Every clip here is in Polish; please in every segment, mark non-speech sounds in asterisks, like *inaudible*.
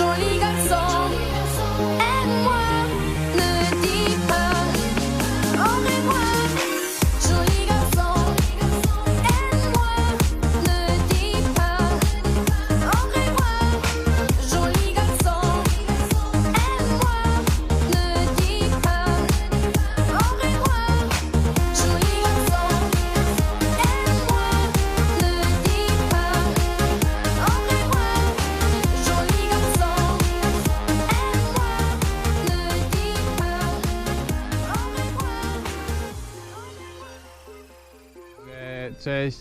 Jolie garçon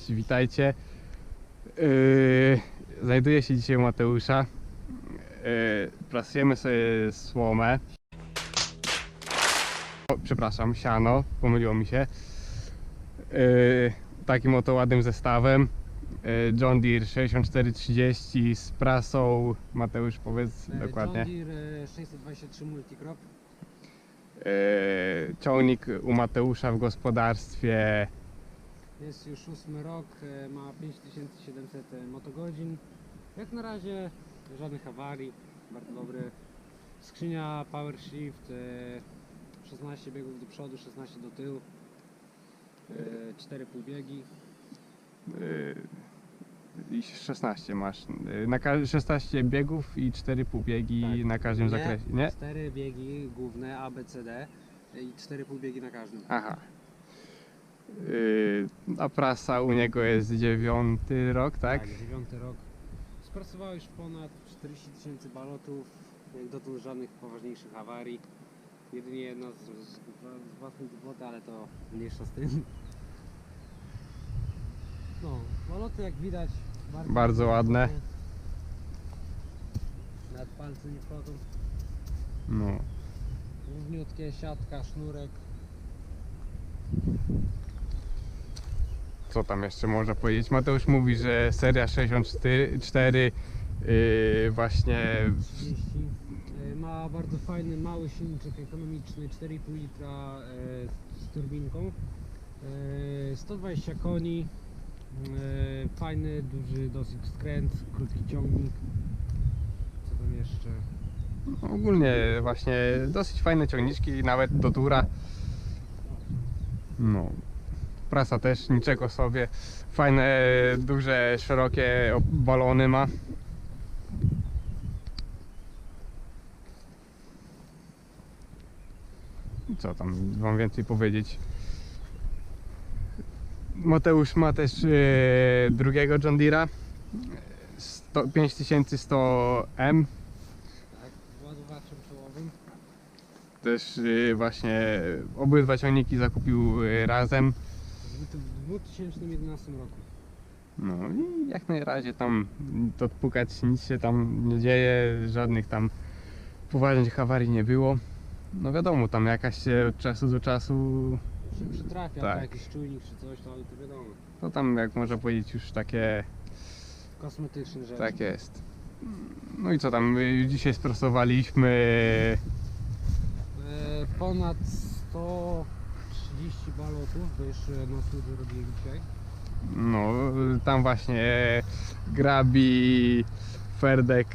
Cześć, witajcie. Yy, znajduję się dzisiaj u Mateusza. Yy, prasujemy sobie słomę. O, przepraszam, siano, pomyliło mi się. Yy, takim oto ładnym zestawem. Yy, John Deere 6430 z prasą. Mateusz, powiedz dokładnie. John Deere e, 623 Multicrop. Yy, ciągnik u Mateusza w gospodarstwie. Jest już ósmy rok, e, ma 5700 motogodzin. Jak na razie żadnych awarii, bardzo dobry. Skrzynia Power Shift, e, 16 biegów do przodu, 16 do tyłu. e, 4 półbiegi. Yy, i 16 masz. Na ka- 16 biegów i 4 półbiegi Tak. na każdym Nie, zakresie, nie? 4 biegi główne A, B, C, D e, i 4 półbiegi na każdym. Aha. Yy, a prasa u niego jest dziewiąty rok, tak? dziewiąty rok. Spracowało już ponad 40 tysięcy balotów, jak dotąd żadnych poważniejszych awarii. Jedynie jedna z, z, z własnej głupoty, ale to mniejsza z tym. No, baloty jak widać bardzo, Bardzo ładne. Nawet palce nie wchodzą. No. Równiutkie, siatka, sznurek. Co tam jeszcze można powiedzieć? Mateusz mówi, że seria 64 yy, właśnie 30. E, Ma bardzo fajny, mały silniczek ekonomiczny, 4,5 litra e, z turbinką. E, 120 koni. e, Fajny, duży dosyć skręt, krótki ciągnik. Co tam jeszcze? ogólnie właśnie dosyć fajne ciągniczki, nawet do tura. No. Prasa też niczego sobie. Fajne, duże, szerokie balony ma. Co tam wam więcej powiedzieć? Mateusz ma też e, drugiego John Deere'a 100 5100M Tak, z ładowaczem czołowym. też y, właśnie obydwa ciągniki zakupił y, razem. W 2011 roku. No i jak na razie tam odpukać nic się tam nie dzieje, żadnych tam poważnych awarii nie było. No wiadomo, tam jakaś się od czasu do czasu, Się przytrafia Tak. jakiś czujnik czy coś, to, to wiadomo. to tam jak można powiedzieć już takie, Kosmetyczny rzecz. tak jest. No i co tam, dzisiaj sprostowaliśmy, E, ponad 130 balotów, bo jeszcze na studiu robiłem dzisiaj. no tam właśnie Grabi Ferdek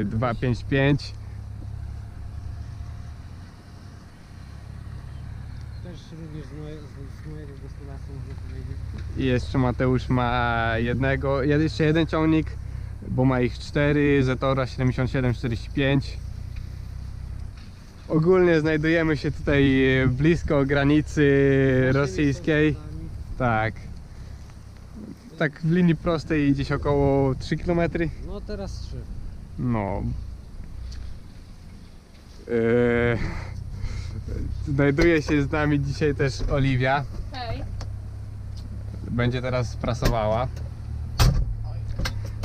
y, 255 Też również z, moje, z, z mojego gospodarstwa można powiedzieć. I jeszcze Mateusz ma jednego, jed- jeszcze jeden ciągnik, bo ma ich cztery, Zetora 7745. Ogólnie znajdujemy się tutaj blisko granicy rosyjskiej. Tak. Tak w linii prostej gdzieś około 3 km. No teraz trzy. No. Eee, znajduje się z nami dzisiaj też Oliwia. Hej. będzie teraz prasowała.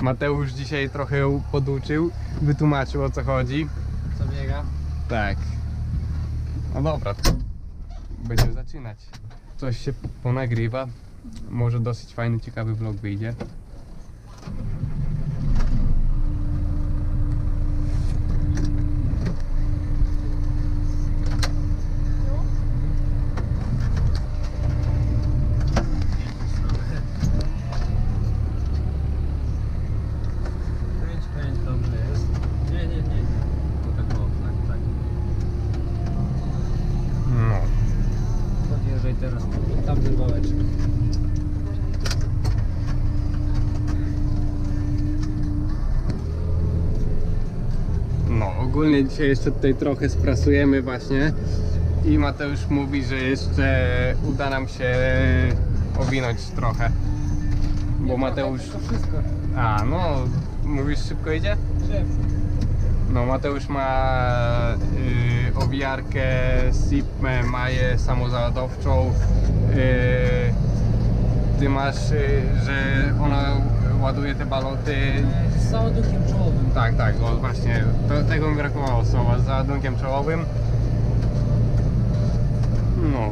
Mateusz dzisiaj trochę poduczył, wytłumaczył o co chodzi. Co biega? Tak. No dobra, będziemy zaczynać. Coś się ponagrywa. może dosyć fajny, ciekawy vlog wyjdzie. Kręć, kręć, dobrze jest. Nie, nie, nie, nie. To tak, o, tak, tak. No. Podjeżdżaj teraz pod tamten wałeczek. No, ogólnie dzisiaj jeszcze tutaj trochę sprasujemy właśnie i Mateusz mówi, że jeszcze uda nam się owinąć trochę. Bo Mateusz... To wszystko. A, no, mówisz szybko idzie? No, Mateusz ma y, owijarkę Sipmę, Maję samozaładowczą. Y, ty masz, y, że ona ładuje te baloty Z załadunkiem czołowym. tak, tak, o, właśnie to, tego mi brakowało słowa z załadunkiem czołowym. No,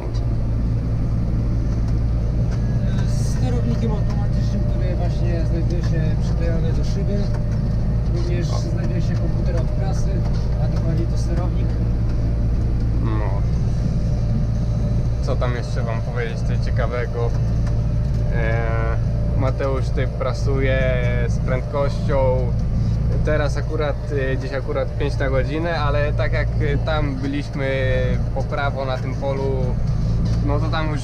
Z sterownikiem automatycznym, który właśnie znajduje się przyklejony do szyby. Również znajduje się komputer od prasy, a dokładnie to sterownik. no. Co tam jeszcze wam powiedzieć ciekawego? E, Mateusz tutaj prasuje z prędkością. Teraz akurat, e, dziś akurat 5 na godzinę, ale tak jak e, tam byliśmy po prawo na tym polu, no to tam już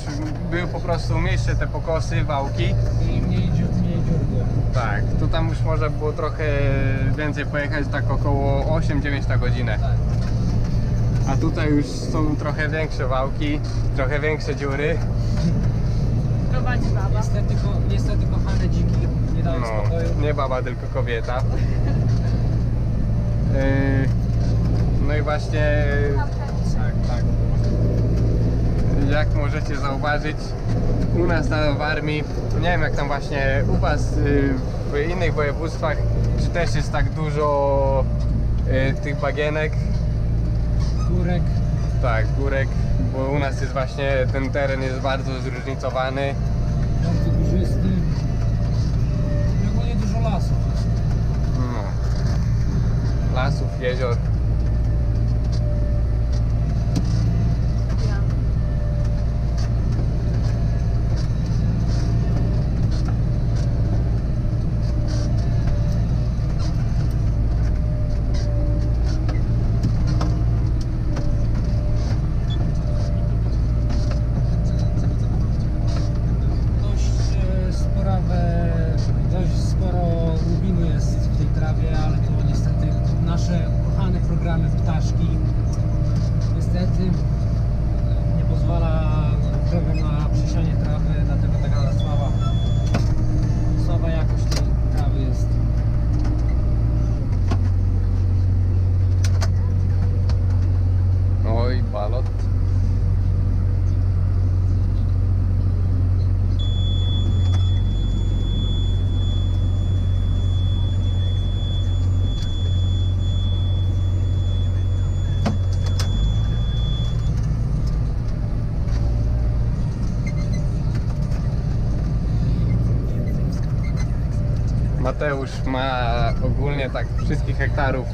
były po prostu mniejsze te pokosy, wałki. I mniej dziur, mniej dziur było. Tak, to tam już można było trochę więcej pojechać, tak około 8-9 na godzinę. Tak. A tutaj już są trochę większe wałki, trochę większe dziury. Prowadzi baba. Niestety, ko, niestety kochane dziki nie dają No, spokoju. nie baba, tylko kobieta. Yy, *laughs* No i właśnie, tak, tak. Jak możecie zauważyć, u nas na w armii, nie wiem jak tam właśnie u was yy, w innych województwach, czy też jest tak dużo yy, tych bagienek, Górek. tak, górek, bo u nas jest właśnie, ten teren jest bardzo zróżnicowany. Bardzo górzysty. Ogólnie dużo lasów. No. Lasów, jezior. Dość e, spora we, dość sporo łubinu jest w tej trawie, ale to niestety nasze kochane programy ptaszki niestety nie pozwala drogom na przesianie trawy, dlatego taka słaba słaba jakość tej trawy jest. Oj, balot. Mateusz ma ogólnie tak wszystkich hektarów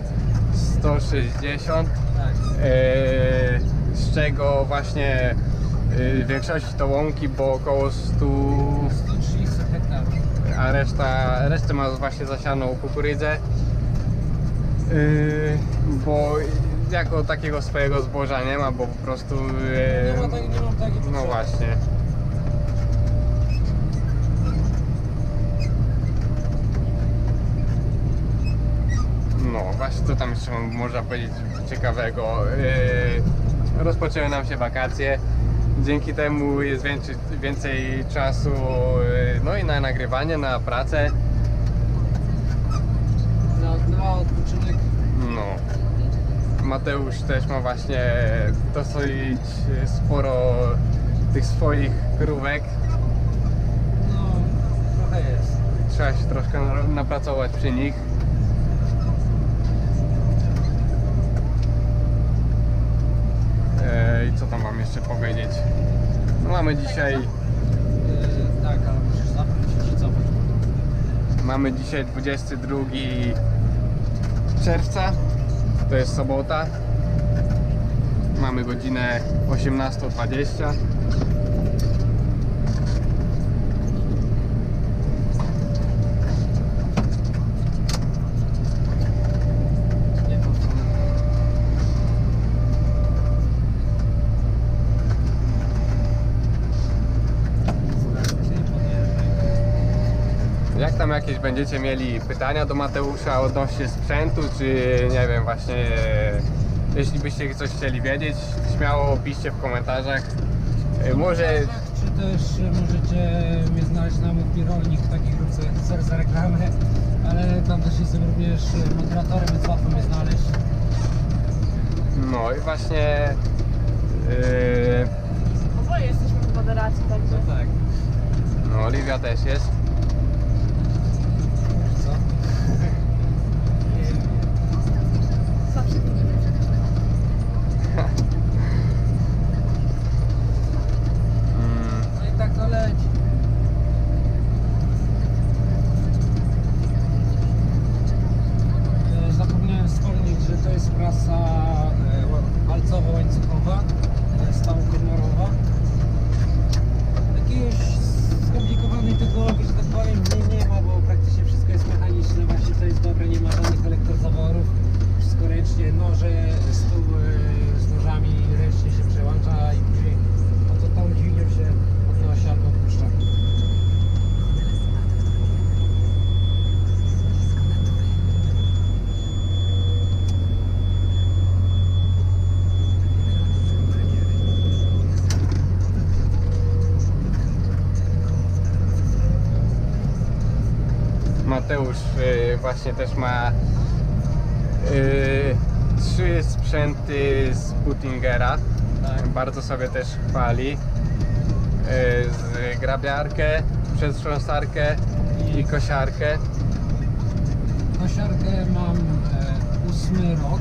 160 Tak. E, z czego właśnie w większości to łąki, bo około 100, 130 hektarów. a reszta, resztę ma właśnie zasianą kukurydzę. E, Bo jako takiego swojego zboża nie ma, bo po prostu. takiej No właśnie. No, właśnie co tam jeszcze można powiedzieć ciekawego. Yy, rozpoczęły nam się wakacje. Dzięki temu jest więcej, więcej czasu yy, no i na nagrywanie, na pracę. Na, na odpoczynek. No. Mateusz też ma właśnie dosyć sporo tych swoich krówek. No, trochę jest. Trzeba się troszkę na- napracować przy nich. co tam wam jeszcze powiedzieć. No, mamy dzisiaj... Tak, ale możesz zapomnieć, że cofać. Mamy dzisiaj 22 czerwca, to jest sobota. Mamy godzinę 18.20. jakieś będziecie mieli pytania do Mateusza odnośnie sprzętu, czy nie wiem, właśnie e, jeśli byście coś chcieli wiedzieć, śmiało piszcie w komentarzach. E, Może Czy też możecie mnie znaleźć na mój rolnik w takich grupce sorry za reklamę, ale tam też jestem również moderatorem, więc łatwo mnie znaleźć. no i właśnie yy, Oboje jesteśmy w moderacji, także... tak. no Oliwia też jest. Co? Zawsze Mm, No i tak to leci. E, Zapomniałem wspomnieć, że to jest prasa e, ła- walcowo-łańcuchowa, e, stałokomorowa. Jakiegoś skomplikowanej technologii, że tak powiem, w niej nie ma, bo praktycznie wszystko jest mechaniczne. Właśnie to jest dobre, nie ma żadnych elektrozaworów. Wszystko ręcznie, noże, stół e, z nożami ręcznie się przełącza i później oto tą dźwignią się podnosi albo opuszcza. Mateusz y, właśnie też ma y, trzy sprzęty z Puttingera. Tak. Bardzo sobie też chwali. Y, z grabiarkę, przetrząsarkę i kosiarkę. Kosiarkę mam e, ósmy rok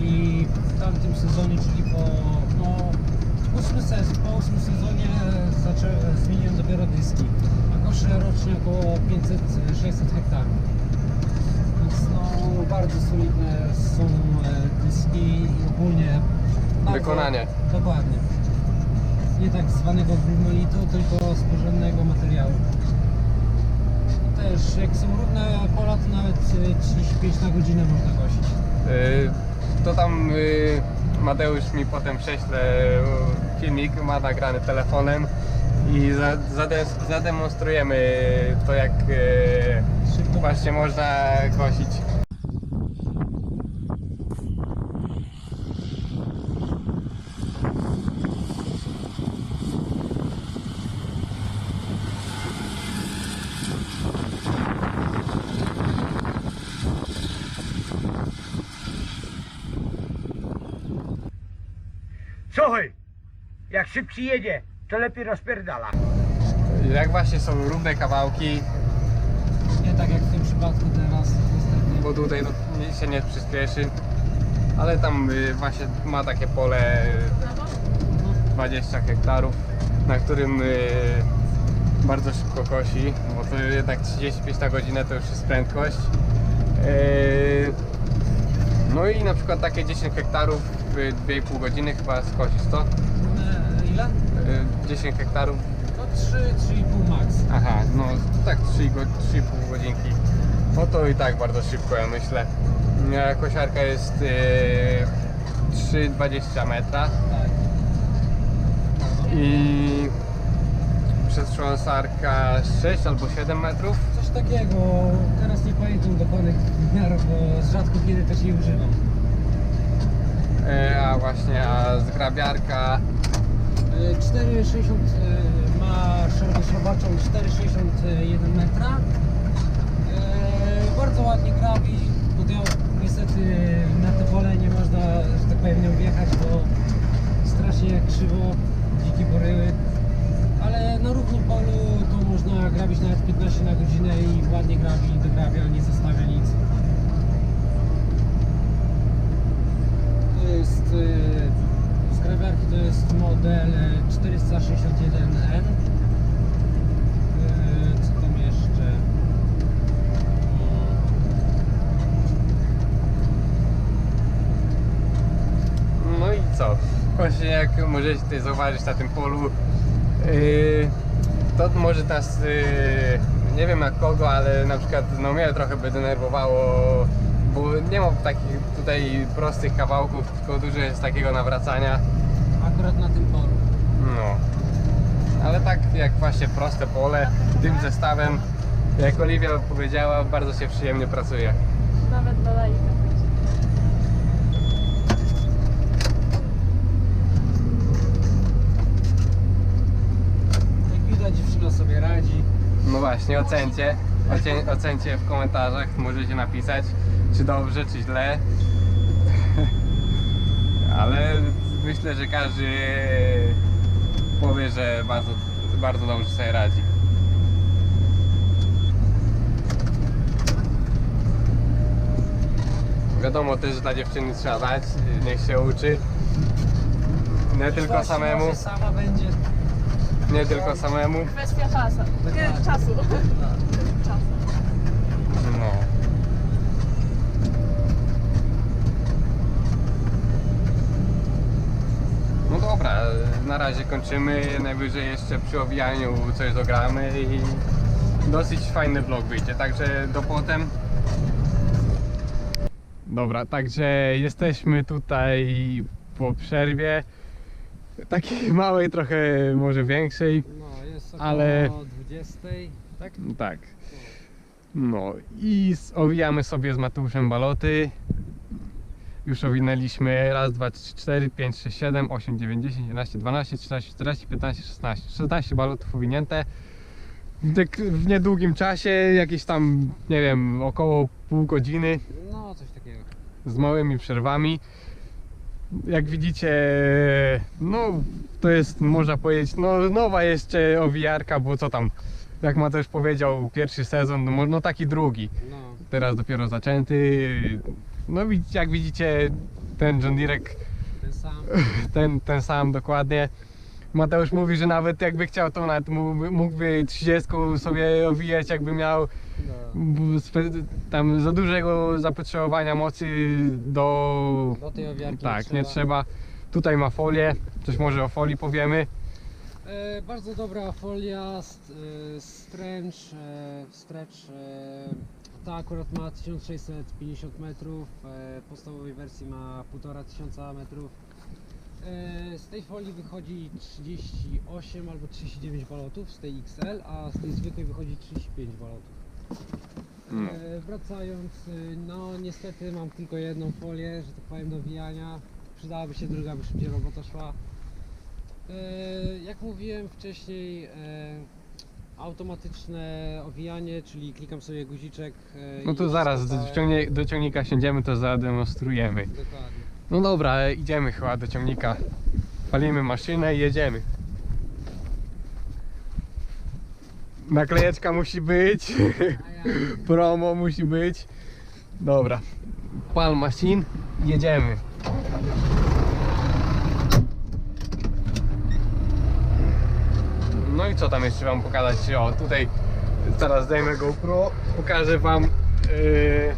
i w tamtym sezonie, czyli po no, ósmy sezon, po ósmym sezonie zaczę, zmieniłem dopiero dyski. A koszę rocznie około 500-600 hektarów. No bardzo solidne są e, dyski i ogólnie bardzo- Wykonanie. Dokładnie. Nie tak zwanego grunolitu, tylko z porządnego materiału. I Też jak są równe pola, to nawet e, 35 na godzinę można kosić. Y, to tam y, Mateusz mi potem prześle filmik, ma nagrany telefonem i za, zade- zademonstrujemy to jak y, Szybko. właśnie można kosić. Jak szybciej jedzie, to lepiej rozpierdala. Jak właśnie są równe kawałki, Nie tak jak w tym przypadku teraz, niestety. bo tutaj nie- się nie przyspieszy, ale tam y, właśnie ma takie pole y, 20 hektarów, na którym y, bardzo szybko kosi, bo to jednak 35 na godzinę to już jest prędkość. Y, No i na przykład takie 10 hektarów w 2,5 godziny chyba skosisz to? Ile? Y, 10 hektarów, No 3, 3,5 max. aha, no tak 3 go- 3,5 godzinki. No to i tak bardzo szybko ja myślę. Y, Kosiarka jest y, 3,20 metra. Tak. i przetrząsarka 6 albo 7 metrów. Coś takiego, teraz nie pamiętam dokładnych wymiarów, bo rzadko kiedy też jej używam. E, A właśnie, a zgrabiarka 4,60 e, ma szerokość robaczą 4,61 metra. E, Bardzo ładnie grabi, bo niestety na te pole nie można, że tak powiem, nią wjechać, bo strasznie krzywo, dziki boryły. Ale na równym polu to można grabić nawet 15 na godzinę i ładnie grabi, dograbia, nie zostawia nic. jest model 461N yy, co tam jeszcze? No i co? Właśnie jak możecie tutaj zauważyć na tym polu yy, to może nas yy, nie wiem jak kogo, ale na przykład no mnie trochę by denerwowało bo nie ma takich tutaj prostych kawałków, tylko dużo jest takiego nawracania. Akurat na tym polu. No. Ale tak jak właśnie proste pole, tym zestawem, jak Oliwia powiedziała, bardzo się przyjemnie pracuje. Nawet dla laika. Jak widać dziewczyna sobie radzi. No właśnie, ocencie, ocen, ocencie w komentarzach, możecie napisać, czy dobrze, czy źle. Ale myślę, że każdy powie, że bardzo, bardzo dobrze sobie radzi. Wiadomo też, że dla dziewczyny trzeba dać, niech się uczy. Nie tylko Właśnie, samemu, może sama będzie. nie tylko samemu. Kwestia czasu. Dokładnie. Czasu. Czasu. No. No dobra, na razie kończymy. Najwyżej jeszcze przy owijaniu coś dogramy i dosyć fajny vlog wyjdzie, także do potem. Dobra, także jesteśmy tutaj po przerwie. Takiej *laughs* małej, trochę może większej. No, jest około Ale- 20, tak? Tak. No i owijamy sobie z Mateuszem baloty. Już owinęliśmy raz, dwa, trzy, cztery, pięć, sześć, siedem, osiem, dziewięć, dziesięć, jedenaście, dwanaście, trzynaście, czternaście, piętnaście, szesnaście. 16 balotów owinięte. W, tak- w niedługim czasie, jakieś tam, nie wiem, około pół godziny No, coś takiego. z małymi przerwami. Jak widzicie, no to jest, można powiedzieć, no nowa jeszcze owijarka, bo co tam, jak Mateusz powiedział, pierwszy sezon, no, no taki drugi, No. teraz dopiero zaczęty. No jak widzicie, ten John Direk, Ten sam. *laughs* ten, ten sam dokładnie. Mateusz mówi, że nawet jakby chciał, to nawet mógłby, mógłby 30 sobie owijać, jakby miał No. tam za dużego zapotrzebowania mocy do... Do tej owiarki Tak, nie nie trzeba. Tutaj ma folię, coś może o folii powiemy. E, bardzo dobra folia, st, e, stretch, e, stretch e, ta akurat ma 1650 metrów, e, w podstawowej wersji ma 1500 metrów. E, z tej folii wychodzi 38 albo 39 balotów z tej XL, a z tej zwykłej wychodzi 35 balotów. No. E, wracając, e, no niestety mam tylko jedną folię, że tak powiem do wijania. Przydałaby się druga, by szybciej robota szła. E, jak mówiłem wcześniej, e, automatyczne owijanie, czyli klikam sobie guziczek. e, No i to zaraz do, ciągnie, do ciągnika siądziemy, to zademonstrujemy. Dokładnie. No dobra, idziemy chyba do ciągnika. Palimy maszynę i jedziemy. Naklejeczka musi być, A *laughs* ja, promo musi być. Dobra, pal maszyn, jedziemy. No i co tam jeszcze wam pokazać? O, tutaj zaraz zdejmę GoPro, pokażę wam yy,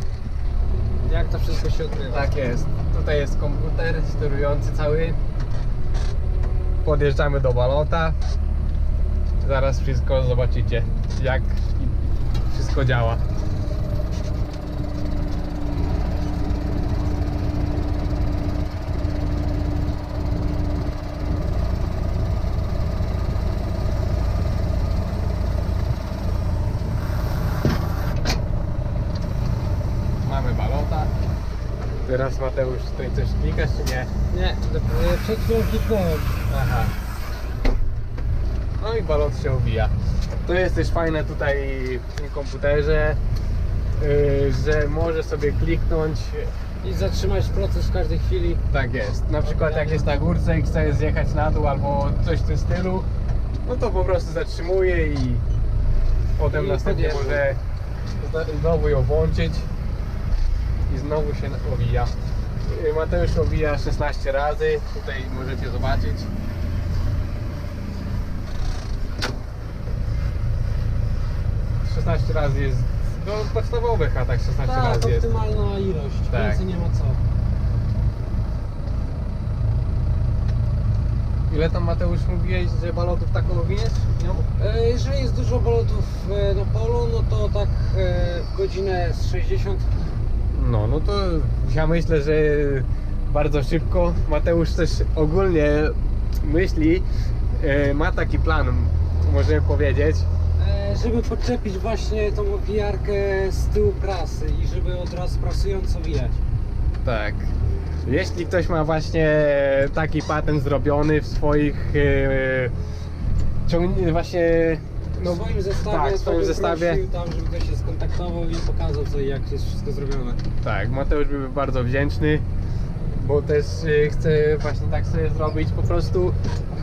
jak to wszystko się odbywa? tak jest. Tutaj jest komputer sterujący cały. Podjeżdżamy do balota. Zaraz wszystko zobaczycie, jak wszystko działa. Mamy balota. Teraz Mateusz tutaj coś klikasz czy nie? Nie, dopiero przed chwilą kliknąłem. Aha. No i balot się owija. To jest też fajne tutaj w tym komputerze, yy, że może sobie kliknąć. I zatrzymać proces w każdej chwili. Tak jest. Na przykład jak jest na górce i chce zjechać na dół albo coś w tym stylu, no to po prostu zatrzymuje i potem I następnie podjeżdża. może znowu ją włączyć i znowu się owija. Yy, Mateusz owija 16 razy, tutaj możecie zobaczyć. Szesnaście razy jest, no podstawowych, a tak 16 Tak, razy jest. optymalna ilość. Tak. Więcej nie ma co. Ile tam Mateusz mówiłeś, że balotów tak owiniesz? No. E, Jeżeli jest dużo balotów e, na polu, no to tak e, w godzinę z 60 No, no to ja myślę, że bardzo szybko. Mateusz też ogólnie myśli, e, ma taki plan, możemy powiedzieć. E, żeby podczepić właśnie tą owijarkę z tyłu prasy i żeby od razu prasująco wijać. Tak. Jeśli ktoś ma właśnie taki patent zrobiony w swoich ciągni- właśnie No, w swoim zestawie, tak, w swoim zestawie. tam, żeby ktoś się skontaktował i pokazał co i jak jest wszystko zrobione. Tak, Mateusz byłby bardzo wdzięczny, bo też y, chce właśnie tak sobie zrobić, po prostu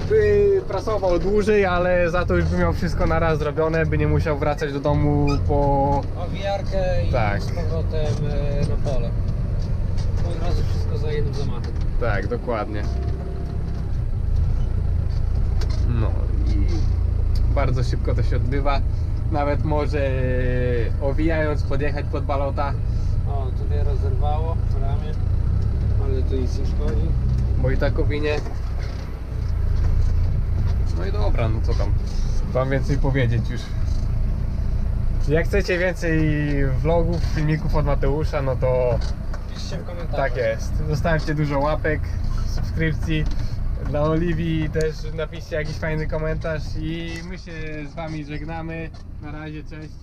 by pracował dłużej, ale za to już by miał wszystko na raz zrobione, by nie musiał wracać do domu po... Owijarkę i Tak. z powrotem e, na pole. Od razu wszystko za jednym zamachem. Tak, dokładnie. No bardzo szybko to się odbywa. Nawet może owijając podjechać pod balota, O, tutaj rozerwało ramię, ale to nic nie szkodzi. bo i tak owinie. No i dobra, no co tam, mam więcej powiedzieć już. Jak chcecie więcej vlogów, filmików od Mateusza, no to Piszcie w komentarzach. tak jest. Zostawcie dużo łapek, subskrypcji. Dla Oliwii też napiszcie jakiś fajny komentarz i my się z wami żegnamy. Na razie, cześć.